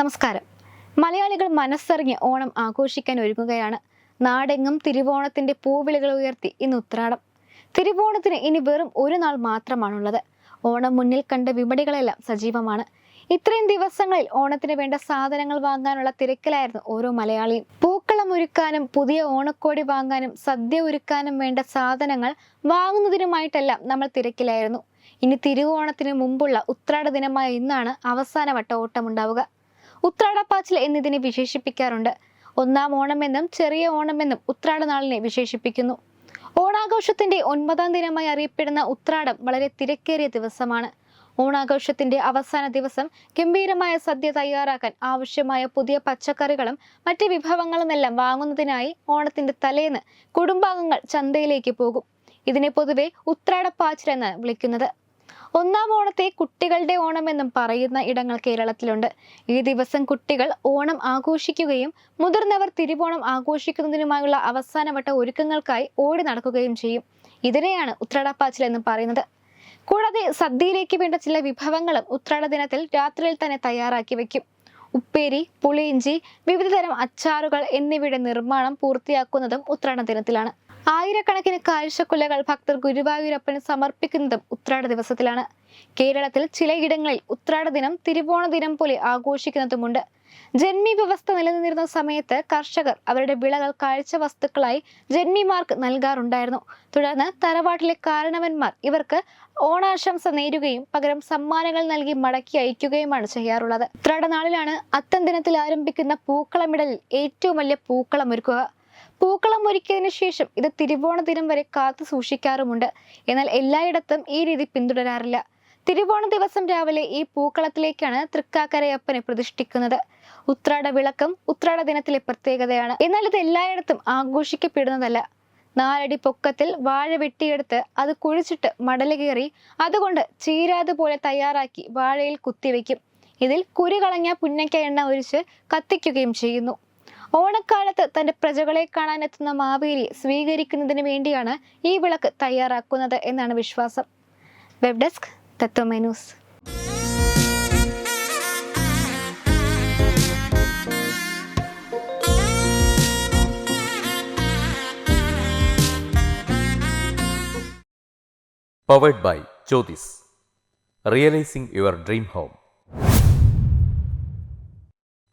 നമസ്കാരം. മലയാളികൾ മനസ്സറിഞ്ഞ് ഓണം ആഘോഷിക്കാൻ ഒരുങ്ങുകയാണ്. നാടെങ്ങും തിരുവോണത്തിന്റെ പൂവിളികൾ ഉയർത്തി ഇന്ന് ഉത്രാടം. തിരുവോണത്തിന് ഇനി വെറും ഒരു നാൾ മാത്രമാണുള്ളത്. ഓണം മുന്നിൽ കണ്ട വിപണികളെല്ലാം സജീവമാണ്. ഇത്രയും ദിവസങ്ങളിൽ ഓണത്തിന് വേണ്ട സാധനങ്ങൾ വാങ്ങാനുള്ള തിരക്കിലായിരുന്നു ഓരോ മലയാളിയും. പൂക്കളം ഒരുക്കാനും പുതിയ ഓണക്കോടി വാങ്ങാനും സദ്യ ഒരുക്കാനും വേണ്ട സാധനങ്ങൾ വാങ്ങുന്നതിനുമായിട്ടെല്ലാം നമ്മൾ തിരക്കിലായിരുന്നു. ഇനി തിരുവോണത്തിന് മുമ്പുള്ള ഉത്രാട ദിനമായ ഇന്നാണ് അവസാനവട്ട ഓട്ടമുണ്ടാവുക. ഉത്രാടപ്പാച്ചിൽ എന്നിതിനെ വിശേഷിപ്പിക്കാറുണ്ട്. ഒന്നാം ഓണമെന്നും ചെറിയ ഓണമെന്നും ഉത്രാട നാളിനെ വിശേഷിപ്പിക്കുന്നു. ഓണാഘോഷത്തിന്റെ ഒൻപതാം ദിനമായി അറിയപ്പെടുന്ന ഉത്രാടം വളരെ തിരക്കേറിയ ദിവസമാണ്. ഓണാഘോഷത്തിന്റെ അവസാന ദിവസം ഗംഭീരമായ സദ്യ തയ്യാറാക്കാൻ ആവശ്യമായ പുതിയ പച്ചക്കറികളും മറ്റ് വിഭവങ്ങളും എല്ലാം വാങ്ങുന്നതിനായി ഓണത്തിന്റെ തലേന്ന് കുടുംബാംഗങ്ങൾ ചന്തയിലേക്ക് പോകും. ഇതിനെ പൊതുവെ ഉത്രാടപ്പാച്ചിൽ എന്ന് വിളിക്കുന്നത്. ഒന്നാം ഓണത്തെ കുട്ടികളുടെ ഓണം എന്നും പറയുന്ന ഇടങ്ങൾ കേരളത്തിലുണ്ട്. ഈ ദിവസം കുട്ടികൾ ഓണം ആഘോഷിക്കുകയും മുതിർന്നവർ തിരുവോണം ആഘോഷിക്കുന്നതിനുമായുള്ള അവസാനവട്ട ഒരുക്കങ്ങൾക്കായി ഓടി നടക്കുകയും ചെയ്യും. ഇതിനെയാണ് ഉത്രാടപ്പാച്ചിൽ എന്ന് പറയുന്നത്. കൂടാതെ സദ്യയിലേക്ക് വേണ്ട ചില വിഭവങ്ങളും ഉത്രാട ദിനത്തിൽ രാത്രിയിൽ തന്നെ തയ്യാറാക്കി വെക്കും ഉപ്പേരി പുളിയിഞ്ചി വിവിധതരം അച്ചാറുകൾ എന്നിവയുടെ നിർമ്മാണം പൂർത്തിയാക്കുന്നതും ഉത്രാട ദിനത്തിലാണ്. ആയിരക്കണക്കിന് കാഴ്ചക്കുലകൾ ഭക്തർ ഗുരുവായൂരപ്പന് സമർപ്പിക്കുന്നതും ഉത്രാട ദിവസത്തിലാണ്. കേരളത്തിൽ ചിലയിടങ്ങളിൽ ഉത്രാട ദിനം തിരുവോണ ദിനം പോലെ ആഘോഷിക്കുന്നതുമുണ്ട്. ജന്മി വ്യവസ്ഥ നിലനിന്നിരുന്ന സമയത്ത് കർഷകർ അവരുടെ വിളകൾ കാഴ്ച വസ്തുക്കളായി ജന്മിമാർക്ക് നൽകാറുണ്ടായിരുന്നു. തുടർന്ന് തറവാട്ടിലെ കാരണവന്മാർ ഇവർക്ക് ഓണാശംസ നേരുകയും പകരം സമ്മാനങ്ങൾ നൽകി മടക്കി അയക്കുകയുമാണ് ചെയ്യാറുള്ളത്. ഉത്രാടനാളിലാണ് അത്തം ദിനത്തിൽ ആരംഭിക്കുന്ന പൂക്കളമിടലിൽ ഏറ്റവും വലിയ പൂക്കളം ഒരുക്കുക. പൂക്കളം ഒരുക്കിയതിനു ശേഷം ഇത് തിരുവോണ ദിനം വരെ കാത്തു സൂക്ഷിക്കാറുമുണ്ട്. എന്നാൽ എല്ലായിടത്തും ഈ രീതി പിന്തുടരാറില്ല. തിരുവോണ ദിവസം രാവിലെ ഈ പൂക്കളത്തിലേക്കാണ് തൃക്കാക്കരയപ്പനെ പ്രതിഷ്ഠിക്കുന്നത്. ഉത്രാട വിളക്കം ഉത്രാട ദിനത്തിലെ പ്രത്യേകതയാണ്. എന്നാൽ ഇത് എല്ലായിടത്തും ആഘോഷിക്കപ്പെടുന്നതല്ല. നാലടി പൊക്കത്തിൽ വാഴ വെട്ടിയെടുത്ത് അത് കുഴിച്ചിട്ട് മടൽ കയറി അതുകൊണ്ട് ചീരാത് പോലെ തയ്യാറാക്കി വാഴയിൽ കുത്തിവെക്കും. ഇതിൽ കുരു കളഞ്ഞ പുന്നയ്ക്ക എണ്ണ ഒഴിച്ച് കത്തിക്കുകയും ചെയ്യുന്നു. ഓണക്കാലത്ത് തന്റെ പ്രജകളെ കാണാനെത്തുന്ന മാവേലി സ്വീകരിക്കുന്നതിന് വേണ്ടിയാണ് ഈ വിളക്ക് തയ്യാറാക്കുന്നത് എന്നാണ് വിശ്വാസം. Web desk തത്വമേനൂസ് powered by Jyothis realising your dream home.